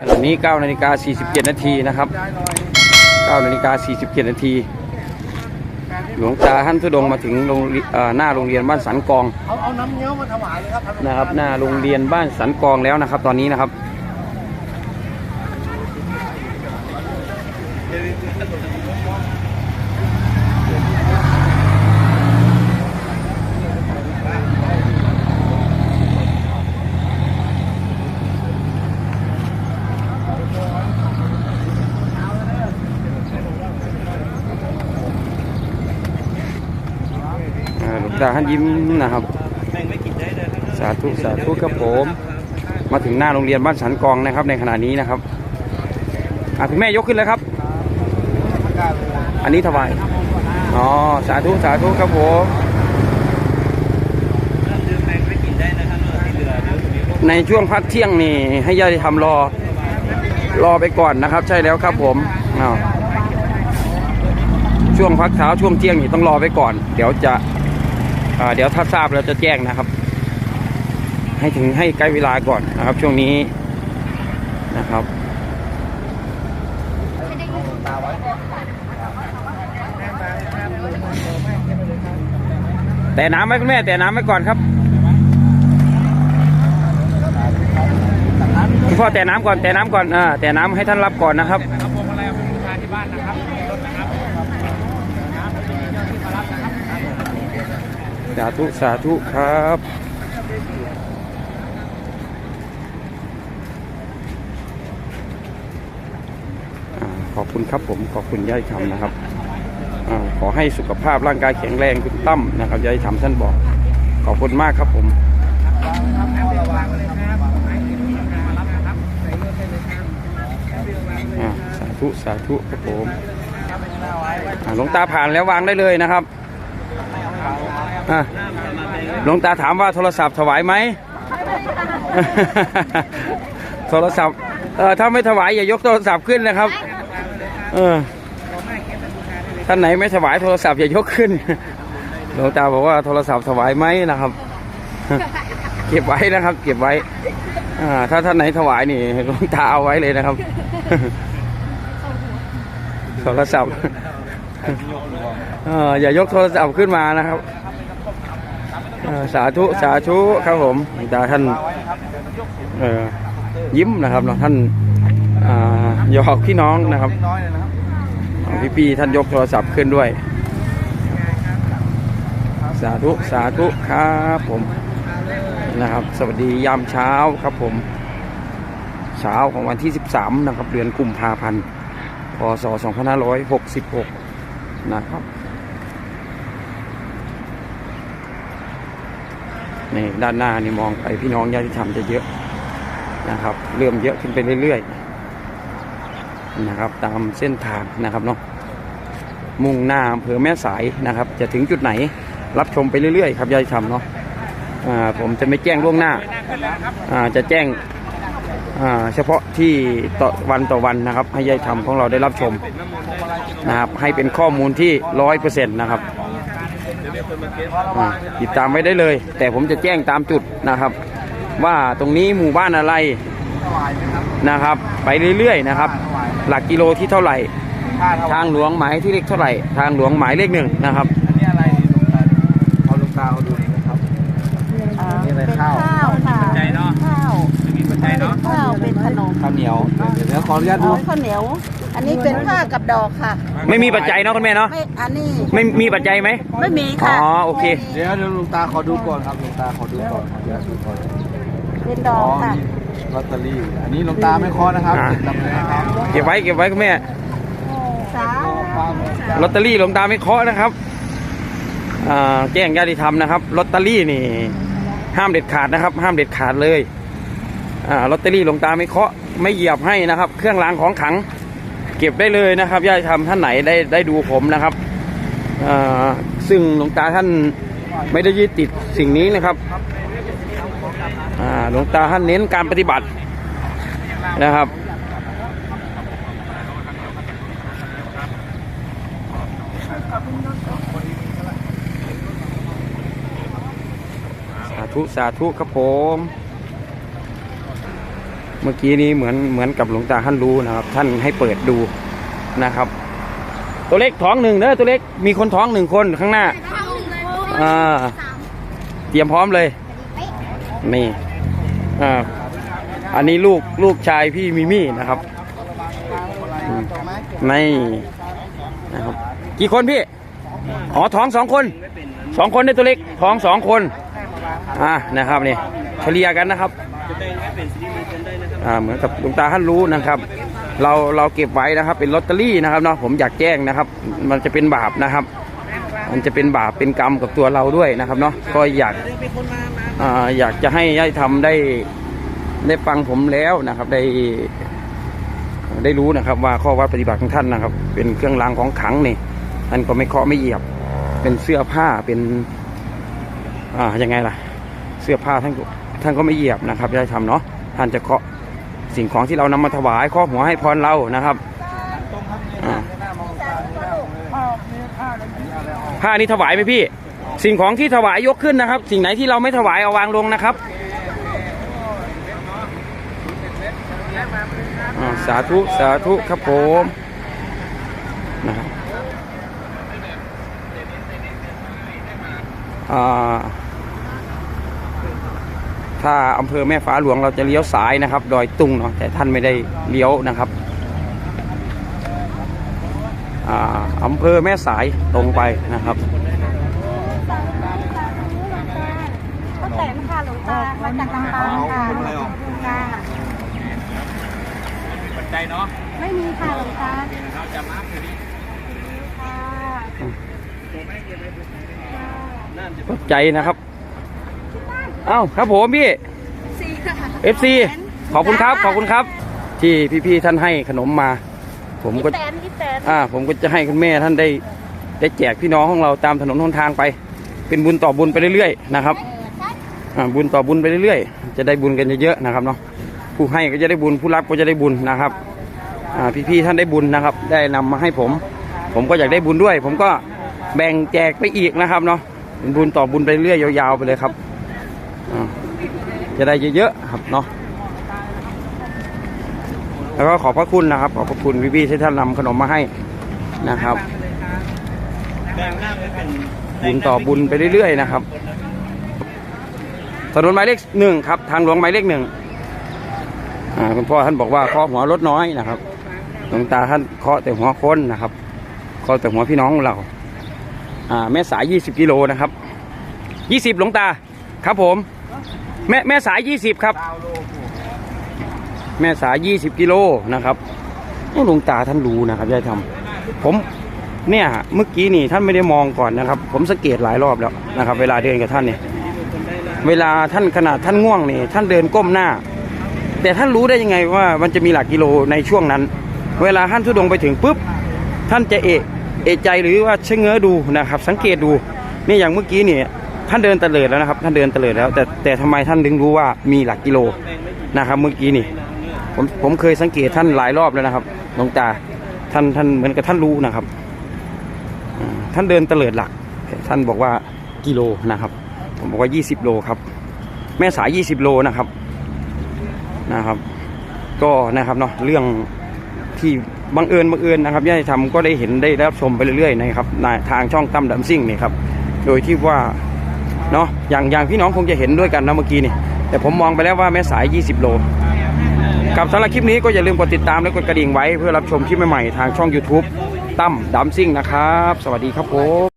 ขณะนี้9นาฬิกา47นาทีนะครับ9นาฬิกา47นาทีหลวงตาท่านทุดงมาถึงโรงหน้าโรงเรียนบ้านสันกองเอาเอาน้ำเงี้ยวมาถวายเลยครับนะครับ หน้าโรงเรียนบ้านสันกองแล้วนะครับ ตอนนี้นะครับ อ่าหลวงตาท่านยิ้มนะครับ สาธุสาธุครับผม มาถึงหน้าโรงเรียนบ้านสันกองนะครับ ในขณะนี้นะครับอะคุณแม่ยกขึ้นเลยครับ อันนี้ถวาย อ๋อ สาธุสาธุครับผมในช่วงพักเที่ยงนี่ให้ญาติธรรอ รอไปก่อนนะครับ ใช่แล้วครับผมอ้าวช่วงพักเช้าช่วงเที่ยงนี่ต้องรอไปก่อน เดี๋ยวจะ เดี๋ยวถ้าทราบเราจะแจ้งนะครับ ให้ถึงให้ใกล้เวลาก่อนนะครับ ช่วงนี้นะครับแต่น้ำไหมคุณแม่แต่น้ำไว้ก่อนครับคุณพ่อแต่น้ำก่อนแต่น้ำก่อนอ่าแต่น้ำให้ท่านรับก่อนนะครับชาที่บ้านนะครับรถนะครับน้ำจะมีเจ้าที่มารับนะครับ สาธุ สาธุครับขอบคุณครับผมขอบคุณย่ายคำนะครับอขอให้สุขภาพร่างกายแข็งแรงคุณตั้มนะครับย่ายคำท่านบอก ขอบคุณมากครับผมสาธุ สาธุครับผมหลวงตาผ่านแล้ววางได้เลยนะครับ อ่าหลวงตาถามว่าโทรศัพท์ถวายไหม โทรศัพท์เออถ้าไม่ถวายอย่ายกโทรศัพท์ขึ้นนะครับ เออท่านไหนไม่ถวายโทรศัพท์อย่ายกขึ้นหลวงตาบอกว่าโทรศัพท์ถวายไหมนะครับ เก็บไว้นะครับ เก็บไว้อ่าถ้าท่านไหนถวายนี่หลวงตาเอาไว้เลยนะครับโทรศัพท์เอ่ออย่ายกโทรศัพท์ขึ้นมานะครับเอ่อ สาธุสาธุครับผมหลวงตาท่านยิ้มนะครับเนาะท่านหยอกพี่น้องนะครับน้อยเลยนะครับพี่ปีท่านยกโทรศัพท์ขึ้นด้วย สาธุสาธุครับผมนะครับ สวัสดียามเช้าครับผม เช้าของวันที่ 13 นะครับเดือนกุมภาพันธ์พศ2566 นะครับ นี่ด้านหน้านี่มองไปพี่น้องญาติธรรมจะเยอะนะครับ เริ่มเยอะขึ้นไปเรื่อยๆนะครับตามเส้นทางนะครับเนาะมุ่งหน้าอำเภอแม่สายนะครับ จะถึงจุดไหนรับชมไปเรื่อยๆ ครับญาติธรรมเนาะอ่าผมจะไม่แจ้งล่วงหน้าอ่าจะแจ้งอ่าเฉพาะที่ต่อวันต่อวันนะครับ ให้ยายทำของเราได้รับชมนะครับ ให้เป็นข้อมูลที่ร้อยเปอร์เซ็นต์นะครับ อ่าติดตามไว้ได้เลย แต่ผมจะแจ้งตามจุดนะครับ ว่าตรงนี้หมู่บ้านอะไรนะครับ ไปเรื่อยๆนะครับ หลักกิโลที่เท่าไหร่ ทาทางหลวงหมายที่เลขเท่าไหร่ ทางหลวงหมายเลขหนึ่งนะครับ ข้าวเป็นขนมข้าวเหนียวเดี๋ยวขออนุญาตอ๋ดูอข้าวเหนียว อันนี้เป็นผ้ากับดอกค่ะ ไม่มีปัจจัยเนาะคุณแม่เนาะไม่อันนี้ไม่มีปัจจัยไหม ไม่มีอ๋ค่ะอโอเค เดี๋ยวเดี๋ยวลุงตาขอดูก่อนครับลุงตาขอดูก่อนขออนุญาตดูก่อนเป็นดอกค่ะลอตเตอรี่อันนี้หลวงตาไม่เคอนะครับอ่า จำเลยนะครับเก็บไว้เก็บไว้คุณแม่สาลอตเตอรี่หลวงตาไม่เคาะนะครับอ่าแจ้งญาติธรรมนะครับลอตเตอรี่นี่ ห้ามเด็ดขาดนะครับ ห้ามเด็ดขาดเลย อ่าลอตเตอรี่หลวงตาไม่เคาะไม่เหยียบให้นะครับ เครื่องรางของขัง เก็บได้เลยนะครับญาติธรรมท่านไหนได้ได้ดูผมนะครับอ่าซึ่งหลวงตาท่านไม่ได้ยึดติดสิ่งนี้นะครับอ่าหลวงตาท่านเน้นการปฏิบัตินะครับสาธุ สาธุ ครับผม เมื่อกี้นี้เหมือนเหมือนกับหลวงตาท่านรู้นะครับ ท่านให้เปิดดูนะครับ ตัวเล็กท้องหนึ่งเด้อตัวเล็กมีคนท้องหนึ่งคนข้างหน้าอ่าเตรียมพร้อมเลย นี่อ่าอันนี้ลูกลูกชายพี่มิมี่นะครับอืมนี่นะครับ กี่คนพี่อ๋อท้องสองคนสองคนได้ตัวเล็กท้องสองคนอ่านะครับนี่เฉลี่ยกันนะครับ อ่าเหมือนกับหลวงตาท่านรู้นะครับ เราเราเก็บไว้นะครับ เป็นลอตเตอรี่นะครับเนาะผมอยากแจ้งนะครับ มันจะเป็นบาปนะครับ มันจะเป็นบาปเป็นกรรมกับตัวเราด้วยนะครับเนาะก็อยากอ่าอยากจะให้ญาติธรรมได้ได้ฟังผมแล้วนะครับ ได้ได้รู้นะครับ ว่าข้อวัดปฏิบัติของท่านนะครับ เป็นเครื่องรางของขลังนี่ท่านก็ไม่เคาะไม่เหยียบ เป็นเสื้อผ้าเป็น อ่ายังไงล่ะ เสื้อผ้าท่านก็ ท่านก็ไม่เหยียบนะครับญาติธรรมเนาะท่านจะเคาะสิ่งของที่เรานำมาถวายข้อหัวให้พรเรานะครับผ้านี้ถวายไหมพี่ สิ่งของที่ถวายยกขึ้นนะครับ สิ่งไหนที่เราไม่ถวายเอาวางลงนะครับสาธุสาธุครับผมนะครับอ่า ถ้าอำเภอแม่ฟ้าหลวงเราจะเลี้ยวซ้ายนะครับ ดอยตุงเนาะแต่ท่านไม่ได้เลี้ยวนะครับอ่าอำเภอแม่สายตรงไปนะครับก็แต่งค่ะหลวงตามาจากลำปางค่ะค่ะปัจจัยเนาะไม่มีค่ะหลวงตาเราจะมาร์คอยู่นี่ค่ะตกใจนะครับ เอ้าครับผมพี่สี่ค่ะ FC ขอบคุณครับ ขอบคุณครับ ที่พี่ๆท่านให้ขนมมา ผมก็แตนที่แตนอ่า ผมก็จะให้คุณแม่ท่านได้ ได้แจกพี่น้องของเราตามถนนหนทางไป เป็นบุญต่อบุญไปเรื่อยๆนะครับ อ่า บุญต่อบุญไปเรื่อยๆ จะได้บุญกันเยอะๆนะครับเนาะ ผู้ให้ก็จะได้บุญ ผู้รับก็จะได้บุญนะครับ อ่า พี่ๆท่านได้บุญนะครับ ได้นำมาให้ผม ผมก็อยากได้บุญด้วย ผมก็แบ่งแจกไปอีกนะครับเนาะเป็นบุญต่อบุญไปเรื่อยยาวๆไปเลยครับอ่า จะได้เยอะๆครับเนาะแล้วก็ขอบพระคุณนะครับ ขอบพระคุณพี่ๆที่ท่านนำขนมมาให้นะครับบุญต่อบุญไปเรื่อยๆนะครับถนนหมายเลขหนึ่งครับ ทางหลวงหมายเลขหนึ่งคุณพ่อท่านบอกว่าเคาะหัวรถน้อยนะครับหลวงตาท่านเคาะแต่หัวคนนะครับเคาะแต่หัวพี่น้องเราอ่าแม่สายยี่สิบกิโลนะครับยี่สิบหลวงตาครับผม แม่แม่สายยี่สิบครับ แม่สายยี่สิบกิโลนะครับโอ้หลวงตาท่านรู้นะครับยายทำผมเนี่ยเมื่อกี้นี่ท่านไม่ได้มองก่อนนะครับ ผมสังเกตหลายรอบแล้วนะครับ เวลาเดินกับท่านเนี่ยเวลาท่านขนาดท่านง่วงนี่ท่านเดินก้มหน้า แต่ท่านรู้ได้ยังไงว่ามันจะมีหลักกิโลในช่วงนั้น เวลาท่านทุดงไปถึงปุ๊บท่านจะเอะเอะใจหรือว่าเชะเง้อดูนะครับ สังเกตดูนี่อย่างเมื่อกี้นี่ ท่านเดินเตลิดแล้วนะครับ ท่านเดินเตลิดแล้ว แต่แต่ทำไมท่านถึงรู้ว่ามีหลักกิโลนะครับ เมื่อกี้นี่ ผมผมเคยสังเกตท่านหลายรอบแล้วนะครับหลวงตาท่านท่านเหมือนกับท่านรู้นะครับท่านเดินเตลิดหลัก ท่านบอกว่ากิโลนะครับ ผมบอกว่า 20 โลครับ แม่สาย 20 โลนะครับนะครับ ก็นะครับเนาะเรื่องที่บังเอิญบังเอิญนะครับญาติธรรมก็ได้เห็นได้รับชมไปเรื่อยๆนะครับในทางช่องตั้มดัมซิ่งนี่ครับโดยที่ว่า เนาะอย่างอย่างพี่น้องคงจะเห็นด้วยกันนะเมื่อกี้นี่แต่ผมมองไปแล้วว่าแม่สาย 20 โลกับสำหรับคลิปนี้ก็อย่าลืมกดติดตามและกดกระดิ่งไว้เพื่อรับชมคลิปใหม่ๆทางช่อง YouTube ตั้มดัมซิ่งนะครับ สวัสดีครับผม